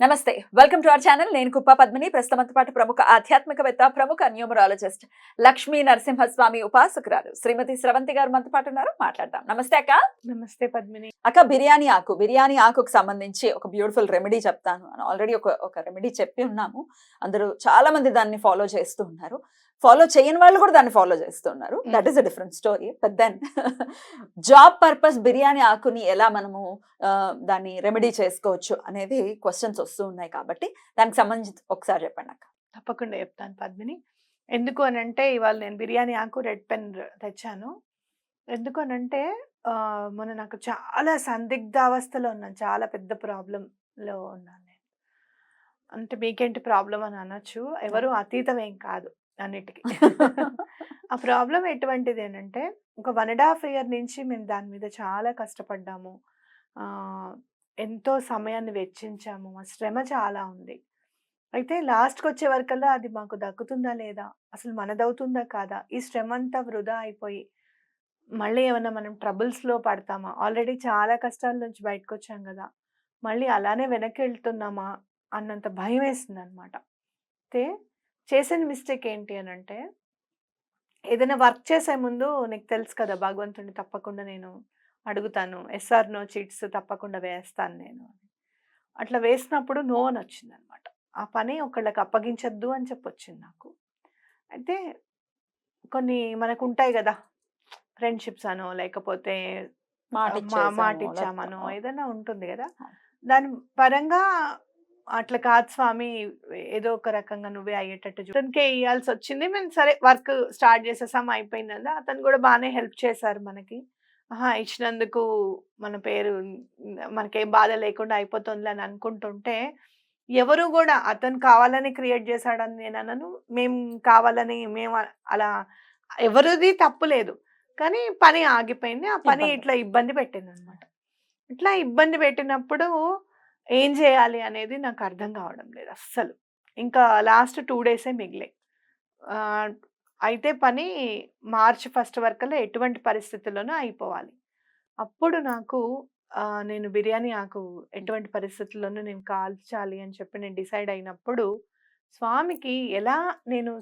నమస్తే welcome to our channel. నేను కుప్ప పద్మిని ప్రస్తుతంతో పాటు ప్రముఖ ఆధ్యాత్మికవేత్త ప్రముఖ న్యూమరాలజిస్ట్ లక్ష్మీ నరసింహస్వామి ఉపాసకురాలు శ్రీమతి స్రవంతి గారు మనతో పాటు ఉన్నారు. మాట్లాడదాం. నమస్తే అక్క. నమస్తే పద్మిని. అక్క బిర్యానీ ఆకు బిర్యానీ ఆకుకు సంబంధించి ఒక బ్యూటిఫుల్ రెమెడీ చెప్తాను. ఆల్రెడీ ఒక ఒక రెమెడీ చెప్పి ఉన్నాము. అందరూ చాలా మంది దాన్ని ఫాలో చేస్తూ ఉన్నారు. ఫాలో చేయని వాళ్ళు కూడా దాన్ని ఫాలో చేస్తున్నారు. That is a different story but then job purpose biryani ఆకుని ఎలా మనము దాన్ని రెమెడీ చేసుకోవచ్చు అనేది క్వశ్చన్స్ వస్తూ ఉన్నాయి కాబట్టి దానికి సంబంధించి ఒకసారి చెప్పండి అక్క. తప్పకుండా చెప్తాను పద్మిని. ఎందుకు అని అంటే ఇవాళ నేను బిర్యానీ ఆకు రెడ్ పెన్ తెచ్చాను. ఎందుకు అని అంటే మొన్న నాకు చాలా సందిగ్ధావస్థలో ఉన్నాను. చాలా పెద్ద ప్రాబ్లంలో ఉన్నాను నేను. అంటే మీకేంటి ప్రాబ్లం అని అనొచ్చు. ఎవరు అతీతం ఏం కాదు. అన్నిటికీ. ఆ ప్రాబ్లం ఎటువంటిది అంటే ఒక వన్ అండ్ హాఫ్ ఇయర్ నుంచి మేము దాని మీద చాలా కష్టపడ్డాము. ఎంతో సమయాన్ని వెచ్చించాము. మా శ్రమ చాలా ఉంది. అయితే లాస్ట్కి వచ్చే వరకల్లా అది మాకు దక్కుతుందా లేదా? అసలు మనదవుతుందా కాదా? ఈ శ్రమ అంతా వృధా అయిపోయి మళ్ళీ ఏమన్నా మనం ట్రబుల్స్లో పడతామా? ఆల్రెడీ చాలా కష్టాల నుంచి బయటకు వచ్చాం కదా! మళ్ళీ అలానే వెనక్కి వెళ్తున్నామా అన్నంత భయం వేస్తుంది అనమాట అయితే చేసిన మిస్టేక్ ఏంటి అని అంటే ఏదైనా వర్క్ చేసే ముందు నీకు తెలుసు కదా భగవంతుడిని తప్పకుండా నేను అడుగుతాను. ఎస్ఆర్ నో చీట్స్ తప్పకుండా వేస్తాను నేను అని. అట్లా వేసినప్పుడు నో అని వచ్చింది అనమాట ఆ పని ఒకళ్ళకి అప్పగించద్దు అని చెప్పి వచ్చింది నాకు. అయితే కొన్ని మనకు ఉంటాయి కదా ఫ్రెండ్షిప్స్ అనో లేకపోతే మాట ఇచ్చామనో ఏదైనా ఉంటుంది కదా. దాని పరంగా అట్లా కాదు స్వామి ఏదో ఒక రకంగా నువ్వే అయ్యేటట్టు అతనికే ఇవ్వాల్సి వచ్చింది మేము సరే వర్క్ స్టార్ట్ చేసేసాం అయిపోయిందా అతను కూడా బాగానే హెల్ప్ చేశారు మనకి. ఆహా ఇచ్చినందుకు మన పేరు మనకేం బాధ లేకుండా అయిపోతుంది అని అనుకుంటుంటే ఎవరు కూడా అతను కావాలని క్రియేట్ చేశాడని నేను అనను. మేము కావాలని మేము అలా ఎవరిది తప్పు లేదు. కానీ పని ఆగిపోయింది. ఆ పని. ఇట్లా ఇబ్బంది పెట్టింది అనమాట ఇట్లా ఇబ్బంది పెట్టినప్పుడు ఏం చేయాలి అనేది నాకు అర్థం కావడం లేదు అస్సలు. ఇంకా లాస్ట్ టూ డేసే మిగిలే. అయితే పని మార్చ్ ఫస్ట్ వరకల్లా ఎటువంటి పరిస్థితుల్లోనూ అయిపోవాలి. అప్పుడు నాకు నేను బిర్యానీ ఆకు ఎటువంటి పరిస్థితుల్లోనూ నేను కాల్చాలి అని చెప్పి నేను డిసైడ్ అయినప్పుడు స్వామికి ఎలా నేను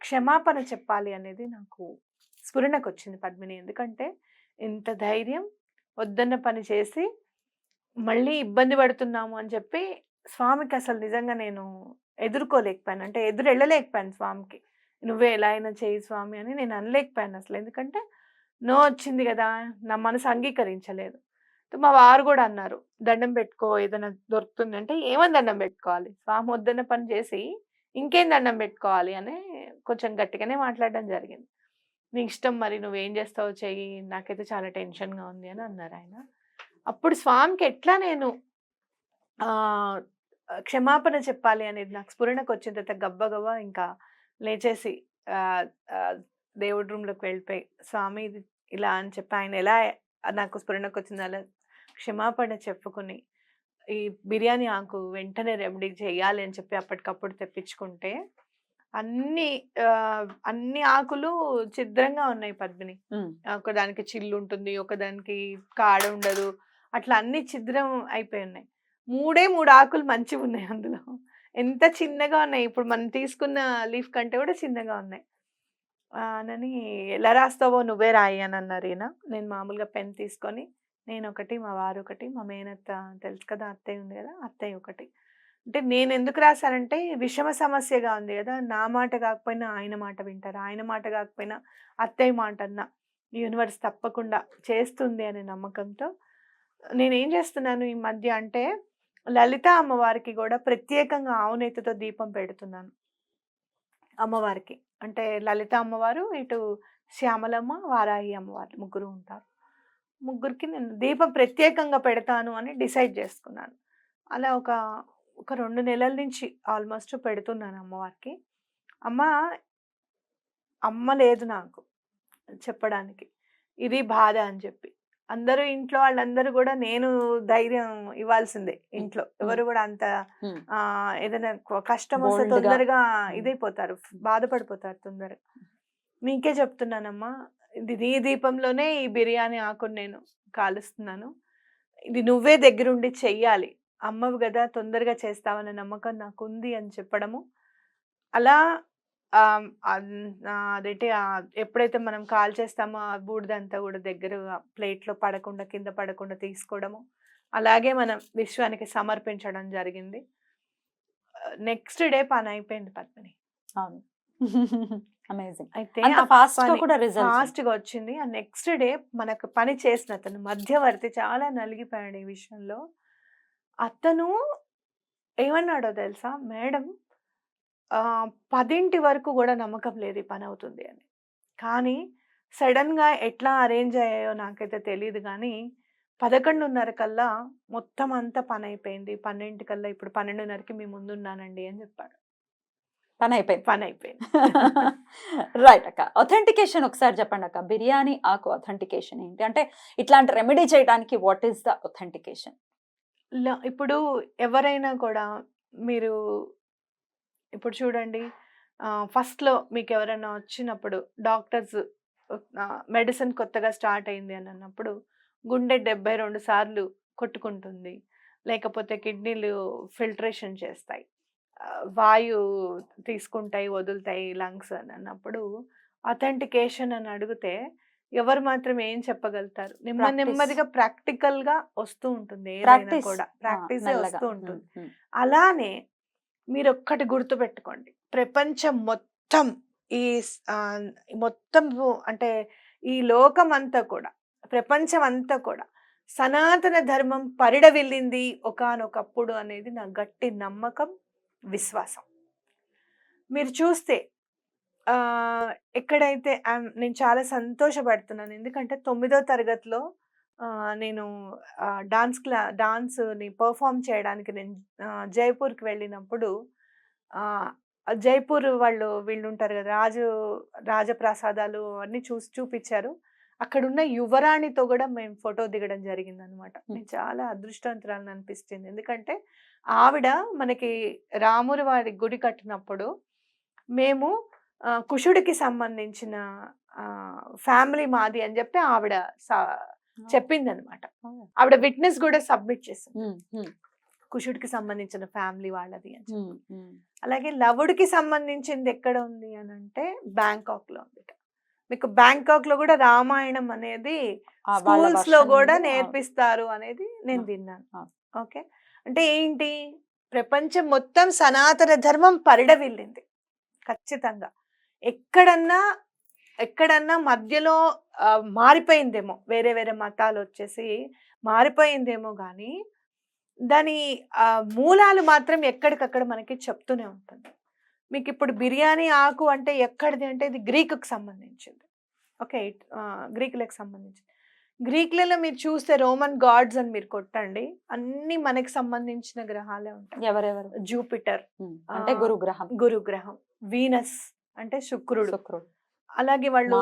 క్షమాపణ చెప్పాలి అనేది నాకు స్ఫురణకు వచ్చింది పద్మిని. ఎందుకంటే ఇంత ధైర్యం వద్దన్న పని చేసి మళ్ళీ ఇబ్బంది పడుతున్నాము అని చెప్పి స్వామికి అసలు నిజంగా నేను ఎదుర్కోలేకపోయాను. అంటే ఎదురు వెళ్ళలేకపోయాను స్వామికి. నువ్వే ఎలా అయినా చేయి స్వామి అని నేను అనలేకపోయాను అసలు. ఎందుకంటే నో వచ్చింది కదా నా మనసు అంగీకరించలేదు. మా వారు కూడా అన్నారు దండం పెట్టుకో ఏదైనా దొరుకుతుంది అంటే ఏమని దండం పెట్టుకోవాలి? స్వామి వద్దన్న పని చేసి ఇంకేం దండం పెట్టుకోవాలి అని కొంచెం గట్టిగానే మాట్లాడడం జరిగింది. నీ ఇష్టం మరి నువ్వేం చేస్తావో చెయ్యి నాకైతే చాలా టెన్షన్గా ఉంది అని అన్నారు ఆయన. అప్పుడు స్వామికి ఎట్లా నేను ఆ, క్షమాపణ చెప్పాలి అనేది నాకు స్ఫురణకు వచ్చిన తర్వాత గబ్బగబ్బ ఇంకా లేచేసి దేవుడి రూమ్లోకి వెళ్ళిపోయి స్వామి ఇది ఇలా అని చెప్పి ఆయన ఎలా నాకు స్ఫురణకు వచ్చింది అలా క్షమాపణ చెప్పుకుని ఈ బిర్యానీ ఆకు వెంటనే రెమెడీ చేయాలి అని చెప్పి అప్పటికప్పుడు తెప్పించుకుంటే అన్ని అన్ని ఆకులు ఛిద్రంగా ఉన్నాయి పద్మిని. ఒకదానికి చిల్లు ఉంటుంది ఒకదానికి కాడ ఉండదు అట్లా అన్ని ఛిద్రం అయిపోయి ఉన్నాయి. మూడే మూడు ఆకులు మంచిగా ఉన్నాయి అందులో. ఎంత చిన్నగా ఉన్నాయి? ఇప్పుడు మనం తీసుకున్న లీఫ్ కంటే కూడా చిన్నగా ఉన్నాయి. అని ఎలా రాస్తావో నువ్వే రాయి అని అన్నారు ఈయన. నేను మామూలుగా పెన్ తీసుకొని నేను ఒకటి మా వారు ఒకటి మా మేనత్త తెలుసు కదా అత్తయ్య ఉంది కదా అత్తయ్య ఒకటి. అంటే నేను ఎందుకు రాశానంటే విషమ సమస్యగా ఉంది కదా నా మాట కాకపోయినా ఆయన మాట వింటారు. ఆయన మాట కాకపోయినా అత్తయ్య మాట అన్న. యూనివర్స్ తప్పకుండా చేస్తుంది అనే నమ్మకంతో నేనేం చేస్తున్నాను ఈ మధ్య అంటే లలిత అమ్మవారికి కూడా ప్రత్యేకంగా ఆవునేతితో దీపం పెడుతున్నాను. అమ్మవారికి. అంటే లలిత అమ్మవారు ఇటు శ్యామలమ్మ వారాహి అమ్మవారు ముగ్గురు ఉంటారు. ముగ్గురికి నేను దీపం ప్రత్యేకంగా పెడతాను అని డిసైడ్ చేసుకున్నాను. అలా ఒక ఒక రెండు నెలల నుంచి ఆల్మోస్ట్ పెడుతున్నాను అమ్మవారికి. అమ్మ అమ్మ లేదు నాకు చెప్పడానికి. ఇది బాధ అని చెప్పి. అందరూ ఇంట్లో వాళ్ళందరూ కూడా నేను ధైర్యం ఇవ్వాల్సిందే ఇంట్లో. ఎవరు కూడా అంత ఏదైనా కష్టం వస్తే. తొందరగా ఇదైపోతారు బాధపడిపోతారు తొందరగా. మీకే చెప్తున్నానమ్మా. ఇది నీ దీపంలోనే ఈ బిర్యానీ ఆకుని నేను కాలుస్తున్నాను. ఇది నువ్వే దగ్గరుండి చెయ్యాలి. అమ్మవు కదా తొందరగా చేస్తావనే నమ్మకం నాకుంది అని చెప్పడము. అలా అదేంటి ఎప్పుడైతే మనం కాల్ చేస్తామో ఆ బూడిదంతా కూడా దగ్గర ప్లేట్లో పడకుండా కింద పడకుండా తీసుకోవడము అలాగే మనం విశ్వానికి సమర్పించడం జరిగింది. నెక్స్ట్ డే పని అయిపోయింది పద్మిని. అవును. ఫాస్ట్గా వచ్చింది. ఆ నెక్స్ట్ డే మనకు పని చేసిన అతను మధ్యవర్తి చాలా నలిగిపోయాడు ఈ విషయంలో. అతను ఏమన్నాడో తెలుసా? మేడం పదింటి వరకు కూడా నమ్మకం లేదు ఈ పని అవుతుంది అని. కానీ సడన్గా ఎట్లా అరేంజ్ అయ్యాయో నాకైతే తెలియదు కానీ పదకొండున్నర కల్లా మొత్తం అంతా పని అయిపోయింది. పన్నెండు కల్లా ఇప్పుడు పన్నెండున్నరకి మీ ముందున్నానండి అని చెప్పాడు. పని అయిపోయింది. పని అయిపోయింది. రైట్ అక్క. అథెంటికేషన్ ఒకసారి చెప్పండి అక్క. బిర్యానీ ఆకు అథెంటికేషన్ ఏంటి? అంటే ఇట్లాంటి రెమెడీ చేయడానికి వాట్ ఈస్ ద అథెంటికేషన్ ఇప్పుడు ఎవరైనా కూడా మీరు ఇప్పుడు చూడండి ఆ, first లో మీకు ఎవరైనా వచ్చినప్పుడు డాక్టర్స్ మెడిసిన్ కొత్తగా స్టార్ట్ అయింది అని అన్నప్పుడు గుండె డెబ్బై రెండు సార్లు కొట్టుకుంటుంది. లేకపోతే కిడ్నీలు ఫిల్టరేషన్ చేస్తాయి. వాయు తీసుకుంటాయి వదులుతాయి లంగ్స్ అని అన్నప్పుడు అథెంటికేషన్ అని అడిగితే ఎవరు మాత్రం ఏం చెప్పగలుగుతారు? Practice. నెమ్మదిగా ప్రాక్టికల్గా వస్తూ ఉంటుంది ఏదైనా కూడా. ప్రాక్టీస్ వస్తూ ఉంటుంది. అలానే మీరు ఒక్కటి గుర్తుపెట్టుకోండి. ప్రపంచం మొత్తం ఈ మొత్తం అంటే ఈ లోకం అంతా కూడా ప్రపంచం అంతా కూడా సనాతన ధర్మం పరిడవిల్లింది ఒకానొకప్పుడు అనేది నా గట్టి నమ్మకం విశ్వాసం. మీరు చూస్తే ఎక్కడైతే నేను చాలా సంతోషపడుతున్నాను. ఎందుకంటే తొమ్మిదో తరగతిలో నేను డాన్స్ క్లా డాన్స్ని పర్ఫామ్ చేయడానికి నేను జైపూర్కి వెళ్ళినప్పుడు జైపూర్ వాళ్ళు వీళ్ళు ఉంటారు కదా రాజు రాజప్రసాదాలు అన్నీ చూసి చూపించారు అక్కడున్న యువరాణితో కూడా మేము ఫోటో దిగడం జరిగింది అనమాట నేను చాలా అదృష్టవంతురాలను అనిపిస్తుంది ఎందుకంటే ఆవిడ మనకి రాముడి వారి గుడి కట్టినప్పుడు మేము కుషుడికి సంబంధించిన ఫ్యామిలీ మాది అని చెప్పి ఆవిడ చెప్పింది అనమాట. ఆవిడ విట్నెస్ కూడా సబ్మిట్ చేసింది. కుషుడికి సంబంధించిన ఫ్యామిలీ వాళ్ళది అని. అలాగే లవుడికి సంబంధించింది ఎక్కడ ఉంది అని అంటే బ్యాంకాక్లో ఉంది మీకు బ్యాంకాక్లో కూడా రామాయణం అనేది స్కూల్స్లో కూడా. నేర్పిస్తారు అనేది నేను విన్నాను. ఓకే? అంటే ఏంటి? ప్రపంచం మొత్తం సనాతన ధర్మం పరిడవిల్లింది. ఖచ్చితంగా. ఎక్కడన్నా ఎక్కడన్నా మధ్యలో మారిపోయిందేమో. వేరే వేరే మతాలు వచ్చేసి మారిపోయిందేమో కానీ దాని మూలాలు మాత్రం ఎక్కడికక్కడ మనకి చెప్తూనే ఉంటుంది. మీకు ఇప్పుడు బిర్యానీ ఆకు అంటే ఎక్కడిది అంటే ఇది గ్రీకుకు సంబంధించింది. ఓకే గ్రీకులకు సంబంధించింది. గ్రీకులలో మీరు చూస్తే రోమన్ గాడ్స్ అని మీరు కొట్టండి అన్ని మనకి సంబంధించిన గ్రహాలే ఉంటాయి. ఎవరెవరు? జూపిటర్ అంటే గురుగ్రహం. గురుగ్రహం వీనస్ అంటే శుక్రుడు. శుక్రుడు. అలాగే వాళ్ళు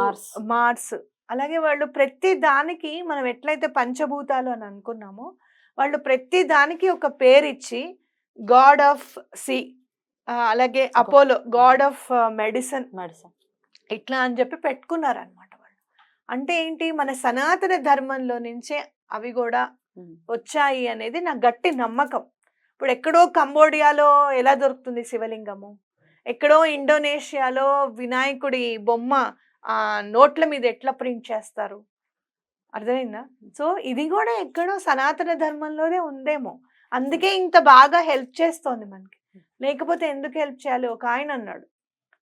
మార్స్. అలాగే వాళ్ళు ప్రతి దానికి మనం ఎట్లయితే పంచభూతాలు అని అనుకున్నామో వాళ్ళు ప్రతి దానికి ఒక పేరు ఇచ్చి గాడ్ ఆఫ్ సి అలాగే Apollo god of medicine medicine. ఇట్లా అని చెప్పి పెట్టుకున్నారనమాట వాళ్ళు. అంటే ఏంటి? మన సనాతన ధర్మంలో నుంచే అవి కూడా వచ్చాయి అనేది నా గట్టి నమ్మకం. ఇప్పుడు ఎక్కడో కంబోడియాలో ఎలా దొరుకుతుంది శివలింగము? ఎక్కడో ఇండోనేషియాలో వినాయకుడి బొమ్మ ఆ నోట్ల మీద ఎట్లా ప్రింట్ చేస్తారు? అర్థమైందా? సో ఇది కూడా ఎక్కడో సనాతన ధర్మంలోనే ఉందేమో. అందుకే ఇంత బాగా హెల్ప్ చేస్తోంది మనకి. లేకపోతే ఎందుకు హెల్ప్ చేయాలి? ఒక ఆయన అన్నాడు.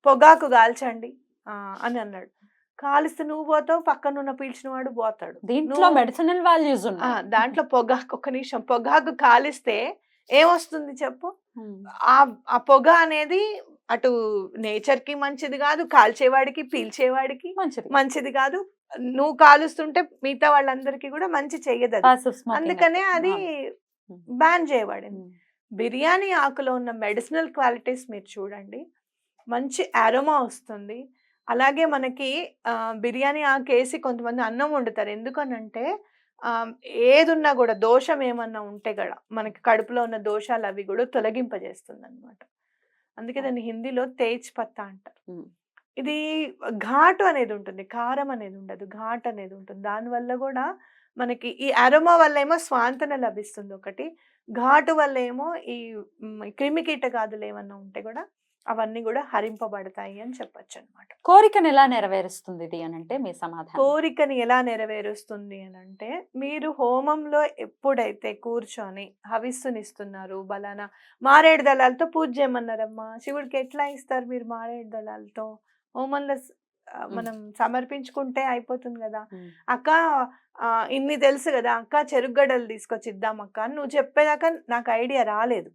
పొగాకు కాల్చండి. అని అన్నాడు. కాలిస్తే నువ్వు పోతావు పక్కన ఉన్న పీల్చిన వాడు పోతాడు. దీంట్లో మెడిసినల్ వాల్యూస్ దాంట్లో పొగాకు ఒక నిమిషం. పొగాకు కాలిస్తే ఏమొస్తుంది చెప్పు? ఆ పొగ అనేది అటు నేచర్కి మంచిది కాదు కాల్చేవాడికి పీల్చేవాడికి మంచిది. మంచిది కాదు. నువ్వు కాలుస్తుంటే మిగతా వాళ్ళందరికీ కూడా మంచి చెయ్యదు అందుకనే. అది బ్యాన్ చేయబడింది. బిర్యానీ ఆకులో ఉన్న మెడిసినల్ క్వాలిటీస్ మీరు చూడండి. మంచి అరోమా వస్తుంది. అలాగే మనకి బిర్యానీ ఆకు వేసి కొంతమంది అన్నం వండుతారు. ఎందుకనంటే ఏదున్నా కూడా దోషం ఏమన్నా ఉంటే కూడా మనకి కడుపులో ఉన్న దోషాలు అవి కూడా తొలగింపజేస్తుంది అనమాట అందుకే దాన్ని హిందీలో తేజ్ పత్తా అంటారు. ఇది ఘాటు అనేది ఉంటుంది కారం అనేది ఉండదు ఘాట్ అనేది ఉంటుంది. దానివల్ల కూడా మనకి ఈ అరోమా వల్ల ఏమో స్వాంతన లభిస్తుంది ఒకటి ఘాటు వల్ల ఏమో ఈ మ్, క్రిమి కీటకాదులు ఏమన్నా ఉంటే కూడా అవన్నీ కూడా హరింపబడతాయి అని చెప్పొచ్చు అనమాట కోరికను ఎలా నెరవేరుస్తుంది ఇది అని అంటే మీ సమాధానం. కోరికని ఎలా నెరవేరుస్తుంది అని అంటే మీరు హోమంలో ఎప్పుడైతే కూర్చొని హవిస్సునిస్తున్నారు బలానా మారేడు దళాలతో పూజ చేయమన్నారమ్మా శివుడికి ఎట్లా ఇస్తారు మీరు మారేడు దళాలతో? హోమంలో మనం సమర్పించుకుంటే అయిపోతుంది కదా. అక్క ఇన్ని తెలుసు కదా అక్క చెరుగడ్డలు తీసుకొచ్చి ఇద్దాం అక్క నువ్వు చెప్పేదాకా నాకు ఐడియా రాలేదు.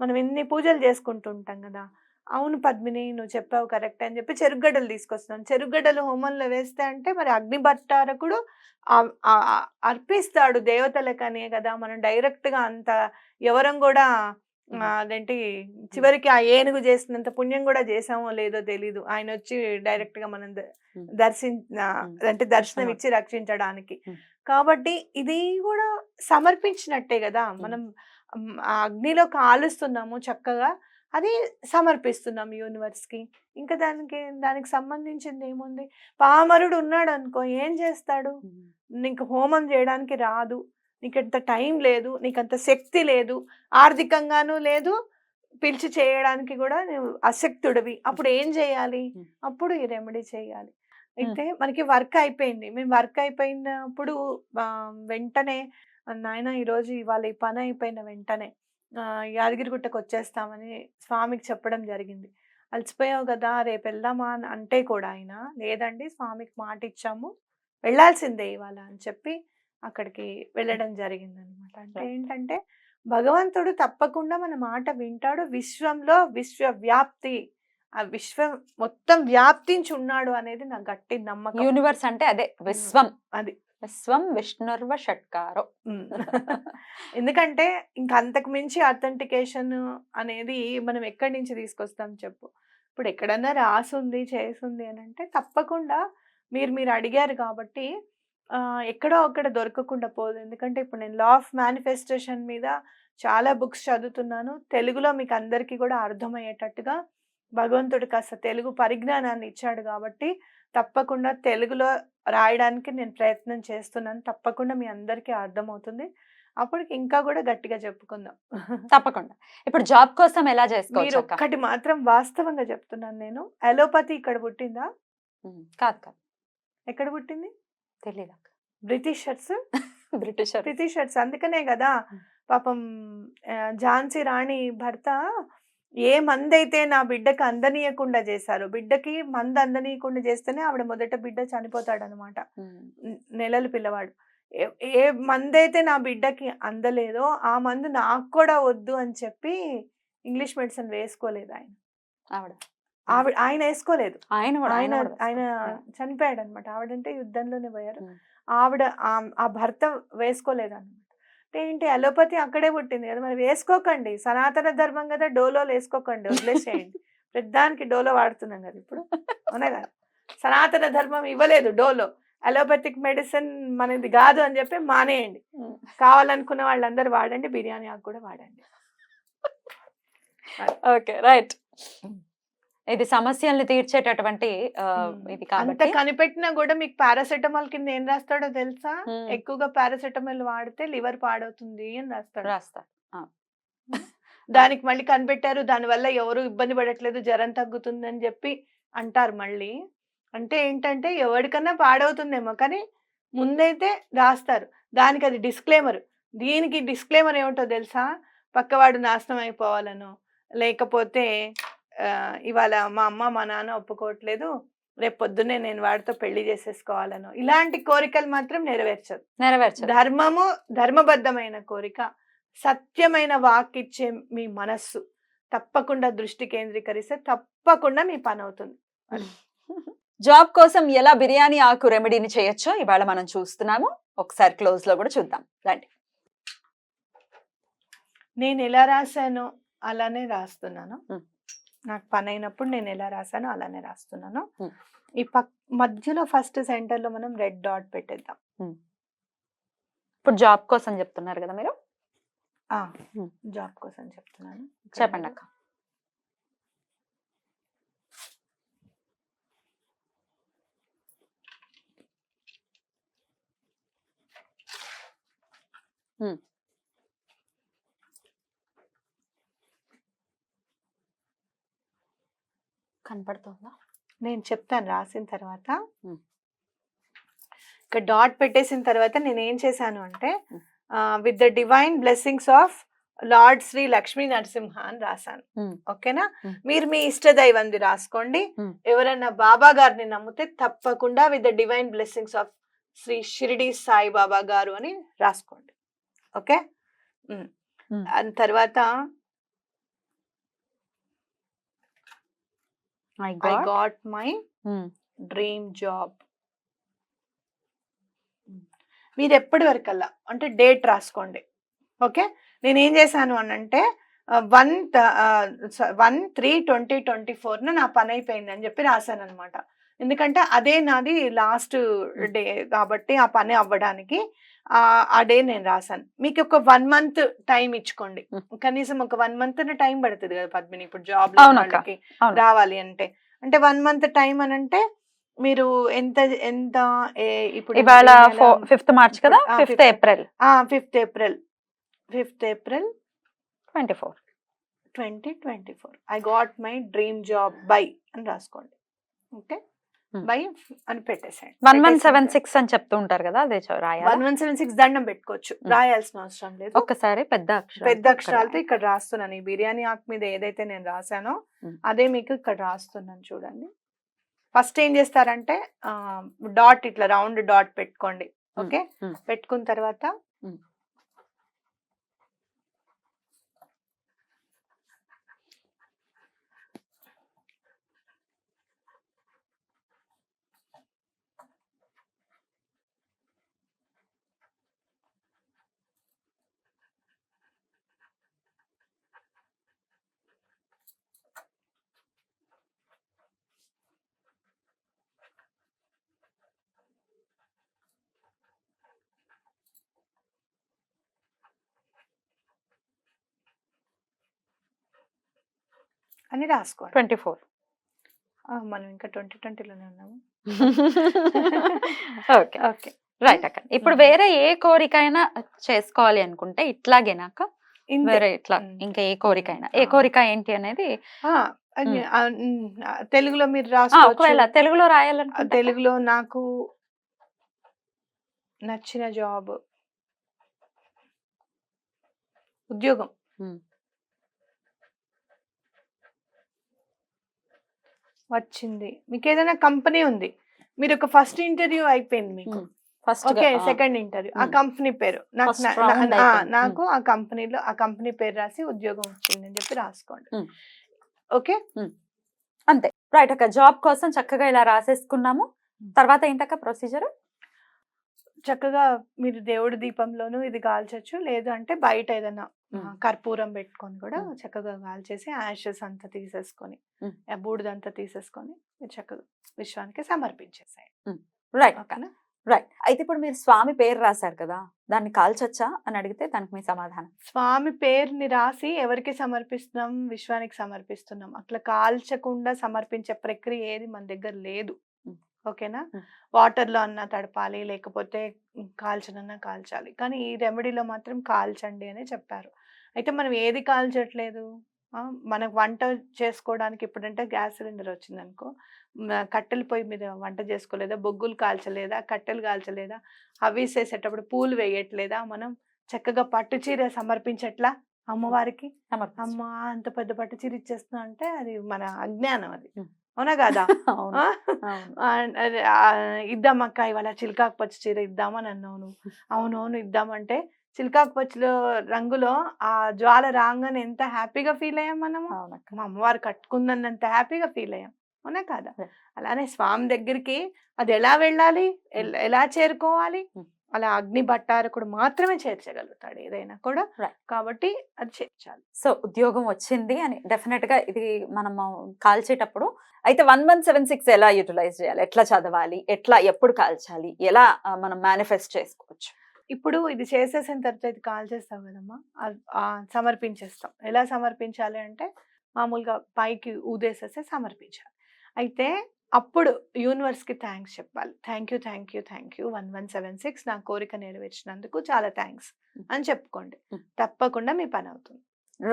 మనం ఎన్ని పూజలు చేసుకుంటుంటాం కదా! అవును పద్మిని నువ్వు చెప్పావు కరెక్ట్ అని చెప్పి చెరుగడ్డలు తీసుకొస్తున్నాను చెరుగడ్డలు హోమంలో వేస్తే అంటే మరి అగ్నిభట్టారకుడు అర్పిస్తాడు దేవతలకనే కదా! మనం direct గా అంత ఎవరం కూడా అదేంటి చివరికి ఆ ఏనుగు చేసినంత పుణ్యం కూడా చేసామో లేదో తెలీదు. ఆయన వచ్చి డైరెక్ట్గా మనం. దర్శించ. అంటే దర్శనం ఇచ్చి రక్షించడానికి. కాబట్టి ఇది కూడా సమర్పించినట్టే కదా! మనం అగ్నిలో కాలుస్తున్నాము చక్కగా అది సమర్పిస్తున్నాం యూనివర్స్కి ఇంకా దానికి దానికి సంబంధించింది ఏముంది? పామరుడు ఉన్నాడు అనుకో ఏం చేస్తాడు. నీకు హోమం చేయడానికి రాదు. నీకు అంత టైం లేదు నీకు అంత శక్తి లేదు ఆర్థికంగానూ లేదు పిలిచి చేయడానికి కూడా నువ్వు అశక్తుడివి. అప్పుడు ఏం చేయాలి. అప్పుడు ఈ రెమెడీ చేయాలి. అయితే మనకి వర్క్ అయిపోయింది. మేము వర్క్ అయిపోయినప్పుడు వెంటనే నాయన ఈరోజు ఇవాళ ఈ పని అయిపోయిన వెంటనే యాదగిరిగుట్టకు వచ్చేస్తామని స్వామికి చెప్పడం జరిగింది. అలసిపోయావు కదా రేపు వెళ్దామా అని అంటే కూడా ఆయన లేదండి స్వామికి మాట ఇచ్చాము. వెళ్ళాల్సిందే ఇవాళ అని చెప్పి అక్కడికి వెళ్ళడం జరిగింది అనమాట అంటే. ఏంటంటే భగవంతుడు తప్పకుండా మన మాట వింటాడు. విశ్వంలో విశ్వ వ్యాప్తి ఆ విశ్వం మొత్తం వ్యాప్తించి ఉన్నాడు అనేది నా గట్టి నమ్మకం. యూనివర్స్ అంటే అదే విశ్వం. అది. విశ్వం విష్ణుర్వ షట్కారో. ఎందుకంటే ఇంకా అంతకు మించి అథెంటికేషన్ అనేది మనం ఎక్కడి నుంచి తీసుకొస్తాం చెప్పు. ఇప్పుడు ఎక్కడన్నా రాసుంది చేసింది అని అంటే తప్పకుండా మీరు మీరు అడిగారు కాబట్టి ఎక్కడో అక్కడ దొరకకుండా పోదు. ఎందుకంటే ఇప్పుడు నేను లా ఆఫ్ మేనిఫెస్టేషన్ మీద చాలా బుక్స్ చదువుతున్నాను. తెలుగులో మీకు అందరికీ కూడా అర్థమయ్యేటట్టుగా భగవంతుడు కాస్త తెలుగు పరిజ్ఞానాన్ని ఇచ్చాడు కాబట్టి తప్పకుండా తెలుగులో రాయడానికి నేను ప్రయత్నం చేస్తున్నాను. తప్పకుండా మీ అందరికీ అర్థమవుతుంది. అప్పటికి ఇంకా కూడా గట్టిగా చెప్పుకుందాం. తప్పకుండా. ఇప్పుడు జాబ్ కోసం ఎలా మీరు చేసుకోవచ్చు ఒక్కటి మాత్రం వాస్తవంగా చెప్తున్నాను నేను. అలోపతి ఇక్కడ పుట్టిందా? కాదు కాదు. ఎక్కడ పుట్టింది? తెలియదు బ్రిటిషర్స్? British Britishers. అందుకనే కదా. పాపం ఝాన్సీ రాణి భర్త ఏ మందైతే నా బిడ్డకి అందనీయకుండా చేశారు బిడ్డకి మంద అందనీయకుండా చేస్తేనే ఆవిడ మొదట బిడ్డ చనిపోతాడు అనమాట నెలలు పిల్లవాడు. ఏ- మందైతే నా బిడ్డకి అందలేదో ఆ మందు నాకు కూడా వద్దు అని చెప్పి ఇంగ్లీష్ మెడిసిన్ వేసుకోలేదు ఆయన. ఆవిడ. ఆవిడ ఆయన వేసుకోలేదు. ఆయన ఆయన ఆయన చనిపోయాడు అనమాట ఆవిడంటే యుద్ధంలోనే పోయారు. ఆవిడ ఆ- భర్త వేసుకోలేదు అనమాట ఏంటి? అలోపతి అక్కడే పుట్టింది కదా! మరి వేసుకోకండి. సనాతన ధర్మం కదా! డోలోలు వేసుకోకండి. వదిలేసేయండి. ప్రతిదానికి డోలో వాడుతున్నాం కదా ఇప్పుడు. అవునా కదా? సనాతన ధర్మం ఇవ్వలేదు డోలో. అలోపతిక్ మెడిసిన్ మనది కాదు అని చెప్పి మానేయండి. కావాలనుకున్న వాళ్ళందరూ వాడండి. బిర్యానీ ఆకు కూడా వాడండి. ఓకే. రైట్. ఇది సమస్యల్ని తీర్చేటటువంటి. ఇది అంత కనిపెట్టినా కూడా మీకు పారాసెటమాల్ కింద ఏం రాస్తాడో తెలుసా. ఎక్కువగా పారాసెటమాల్ వాడితే లివర్ పాడవుతుంది అని రాస్తాడు. రాస్తారు దానికి మళ్ళీ కనిపెట్టారు. దానివల్ల ఎవరు ఇబ్బంది పడట్లేదు. జ్వరం తగ్గుతుంది అని చెప్పి అంటారు మళ్ళీ. అంటే ఏంటంటే ఎవరికన్నా పాడవుతుందేమో కానీ ముందైతే రాస్తారు. దానికి అది డిస్క్లైమర్. దీనికి డిస్క్లైమర్ ఏమిటో తెలుసా? పక్కవాడు నాశనం అయిపోవాలను. లేకపోతే ఇవాళ మా అమ్మ మా నాన్న ఒప్పుకోవట్లేదు. రేపు పొద్దున్నే నేను వాడితో పెళ్ళి చేసేసుకోవాలను. ఇలాంటి కోరికలు మాత్రం నెరవేర్చదు. నెరవేర్చదు. ధర్మము ధర్మబద్ధమైన కోరిక సత్యమైన వాక్ ఇచ్చే మీ మనస్సు తప్పకుండా దృష్టి కేంద్రీకరిస్తే తప్పకుండా మీ పని అవుతుంది. జాబ్ కోసం ఎలా బిర్యానీ ఆకు రెమెడీని చేయొచ్చో ఇవాళ మనం చూస్తున్నాము. ఒకసారి క్లోజ్లో కూడా చూద్దాం. రండి. నేను ఎలా రాశానో అలానే రాస్తున్నాను. నాకు పని అయినప్పుడు నేను ఎలా రాశానో అలానే రాస్తున్నాను. ఈ పక్ మధ్యలో ఫస్ట్ సెంటర్లో మనం రెడ్ డాట్ పెట్టేద్దాం. ఇప్పుడు జాబ్ కోసం చెప్తున్నారు కదా మీరు. జాబ్ కోసం చెప్తున్నాను. చెప్పండి అక్క. కనపడుతుందా నేను చెప్తాను రాసిన తర్వాత. ఇక్కడ డాట్ పెట్టేసిన తర్వాత నేను ఏం చేశాను అంటే. With the divine blessings of lord Shri Lakshmi Narasimha అని రాశాను. ఓకేనా. మీరు మీ ఇష్ట దైవంది రాసుకోండి Hmm. ఎవరైనా బాబా గారిని నమ్మితే తప్పకుండా with the divine blessings of Shri Shirdi Sai Baba garu అని రాసుకోండి ఓకే తర్వాత I got got my dream job మీరు ఎప్పటి వరకల్లా అంటే డేట్ రాసుకోండి. ఓకే? నేను ఏం చేశాను అని అంటే one one three twenty twenty ఫోర్న నా పని అయిపోయింది అని చెప్పి రాశాను అనమాట ఎందుకంటే అదే నాది లాస్ట్ డే కాబట్టి ఆ పని అవ్వడానికి ఆ, డే నేను రాశాను మీకు ఒక వన్ మంత్ టైం ఇచ్చుకోండి. కనీసం ఒక వన్ మంత్ టైం పడుతుంది కదా పద్మిని ఇప్పుడు జాబ్. వాళ్ళకి. రావాలి అంటే. అంటే వన్ మంత్ టైం అని అంటే మీరు ఎంత ఎంత ఇప్పుడు ఇవాళ ఫిఫ్త్ మార్చ్ కదా? ఫిఫ్త్. ఏప్రిల్. ఆ fifth April. Fifth April twenty four. Twenty twenty four. I got my dream job by అని రాసుకోండి. ఓకే? బై అని పెట్టేసేయండి వన్ వన్ సెవెన్ సిక్స్ అని చెప్తూ ఉంటారు కదా అదే చ- వన్ రాయాలా? వన్ సెవెన్ సిక్స్ దండం పెట్టుకోవచ్చు. రాయాల్సిన అవసరం లేదు. ఒక్కసారి పెద్ద అక్షరాలతో పెద్ద అక్షరాలతో ఇక్కడ రాస్తున్నాను. ఈ బిర్యానీ ఆకు మీద ఏదైతే నేను రాశానో. అదే మీకు ఇక్కడ రాస్తున్నాను చూడండి. ఫస్ట్ ఏం చేస్తారంటే డాట్ ఇట్లా రౌండ్ డాట్ పెట్టుకోండి. ఓకే. పెట్టుకున్న తర్వాత Hmm. అని రాసుకోండి ట్వంటీ ఫోర్. మనం ఇంకా ట్వంటీ ట్వంటీలోనే ఉన్నాము. Okay okay. రైట్ అక్క. ఇప్పుడు. వేరే ఏ కోరికైనా చేసుకోవాలి అనుకుంటే ఇట్లాగేనాక వేరే ఇట్లా. ఇంకా ఏ కోరికైనా. ఏ Ah. కోరిక ఏంటి అనేది తెలుగులో మీరు రాసుకోవచ్చు. తెలుగులో ఆ, రాయాలనుకుంటే తెలుగులో నాకు నచ్చిన జాబ్. ఉద్యోగం. వచ్చింది. మీకు ఏదైనా కంపెనీ ఉంది. మీరు ఒక ఫస్ట్ ఇంటర్వ్యూ అయిపోయింది మీకు. First okay second interview. ఆ. కంపెనీ పేరు. నాకు ఆ, అయిపోయింది. నాకు ఆ కంపెనీలో ఆ కంపెనీ పేరు రాసి ఉద్యోగం వచ్చింది అని చెప్పి రాసుకోండి. ఓకే? అంతే. రైట్ అక్క జాబ్ కోసం చక్కగా ఇలా రాసేసుకున్నాము. తర్వాత ఏంటక్క ప్రొసీజర్? చక్కగా మీరు దేవుడి దీపంలోనూ ఇది కాల్చొచ్చు లేదు అంటే బయట ఏదైనా. కర్పూరం పెట్టుకొని కూడా. చక్కగా కాల్చేసి యాషెస్ అంతా తీసేసుకొని బూడిదంతా తీసేసుకొని మీరు చక్కగా విశ్వానికి సమర్పించేసాయి రైట్. ఓకేనా? రైట్. అయితే ఇప్పుడు మీరు స్వామి పేరు రాశారు కదా దాన్ని కాల్చొచ్చా అని అడిగితే దానికి మీ సమాధానం. స్వామి పేరుని రాసి ఎవరికి సమర్పిస్తున్నాం విశ్వానికి సమర్పిస్తున్నాం. అట్లా కాల్చకుండా సమర్పించే ప్రక్రియ ఏది మన దగ్గర లేదు. ఓకేనా? Hmm. వాటర్లో అన్నా తడపాలి లేకపోతే కాల్చనన్నా కాల్చాలి. కానీ ఈ రెమెడీలో మాత్రం కాల్చండి అని చెప్పారు. అయితే మనం ఏది కాల్చట్లేదు? మనకు వంట చేసుకోవడానికి ఇప్పుడంటే గ్యాస్ సిలిండర్ వచ్చింది అనుకో కట్టెల పొయ్యి మీద వంట చేసుకోలేదా? బొగ్గులు కాల్చలేదా? కట్టెలు కాల్చలేదా? అవి వేసేటప్పుడు పూలు వేయట్లేదా? మనం చక్కగా పట్టు చీర సమర్పించట్లా అమ్మవారికి. అమ్మ అంత పెద్ద పట్టు చీర ఇచ్చేస్తున్నా అంటే అది మన అజ్ఞానం అది. అవునా కాదా? ఇద్దామక్క ఇవాళ చిలకాకు పచ్చి చీర ఇద్దామని అన్నావు నువ్వు. అవునవును ఇద్దామంటే చిలకాకు పచ్చిలో రంగులో ఆ జ్వాల రాగానే ఎంత హ్యాపీగా ఫీల్ అయ్యాం మనము. మా అమ్మవారు కట్టుకుందన్నంత హ్యాపీగా ఫీల్ అయ్యాం. అవునా కాదా. అలానే స్వామి దగ్గరికి అది ఎలా వెళ్ళాలి? ఎల్- చేరుకోవాలి. అలా అగ్ని భట్టారకుడు మాత్రమే చేర్చగలుగుతాడు ఏదైనా కూడా. కాబట్టి అది చేర్చాలి. సో ఉద్యోగం వచ్చింది అని డెఫినెట్గా ఇది మనము కాల్చేటప్పుడు అయితే వన్ వన్ సెవెన్ సిక్స్ ఎలా యూటిలైజ్ చేయాలి? ఎట్లా చదవాలి? ఎట్లా ఎప్పుడు కాల్చాలి? ఎలా మనం మేనిఫెస్ట్ చేసుకోవచ్చు? ఇప్పుడు ఇది చేసేసిన తర్వాత ఇది కాల్ చేస్తాం కదమ్మా సమర్పించేస్తాం. ఎలా సమర్పించాలి అంటే మామూలుగా పైకి ఊదేసేస్తే సమర్పించాలి. అయితే అప్పుడు యూనివర్స్కి థ్యాంక్స్ చెప్పాలి. Thank you thank you thank you. One one seven six నా కోరిక నెరవేర్చినందుకు చాలా థ్యాంక్స్ అని చెప్పుకోండి. తప్పకుండా మీ పని అవుతుంది.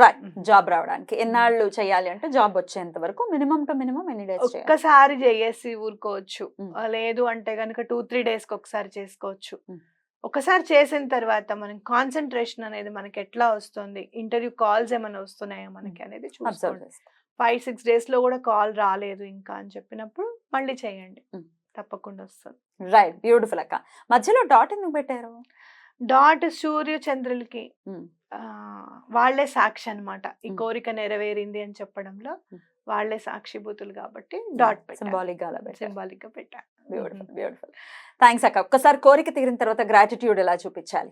రైట్. జాబ్ రావడానికి ఎన్నాళ్ళు చేయాలి అంటే జాబ్ వచ్చేంత వరకు మినిమం టు మినిమం ఎన్ని డేస్ ఒక్కసారి చేసి ఊరుకోవచ్చు. లేదు అంటే కనుక టూ త్రీ డేస్కి ఒకసారి చేసుకోవచ్చు. ఒకసారి చేసిన తర్వాత మనం కాన్సన్ట్రేషన్ అనేది మనకి ఎట్లా వస్తుంది? ఇంటర్వ్యూ కాల్స్ ఏమైనా వస్తున్నాయా మనకి అనేది చూసుకోండి. చేసుకో ఫైవ్ సిక్స్ డేస్లో కూడా కాల్ రాలేదు ఇంకా అని చెప్పినప్పుడు మళ్ళీ చేయండి. తప్పకుండా వస్తుంది. రైట్. బ్యూటిఫుల్ అక్క. మధ్యలో డాట్ ఎందుకు పెట్టారు? డాట్ సూర్య చంద్రులకి వాళ్ళే సాక్షి అన్నమాట. ఈ. కోరిక నెరవేరింది అని చెప్పడంలో. వాళ్ళే సాక్షిభూతులు కాబట్టి డాట్ సింబాలిక్ సింబాలిక్గా పెట్టాను బ్యూటిఫుల్ బ్యూటిఫుల్. థ్యాంక్స్ అక్క. ఒక్కసారి కోరిక తీరిన తర్వాత గ్రాటిట్యూడ్ ఎలా చూపించాలి?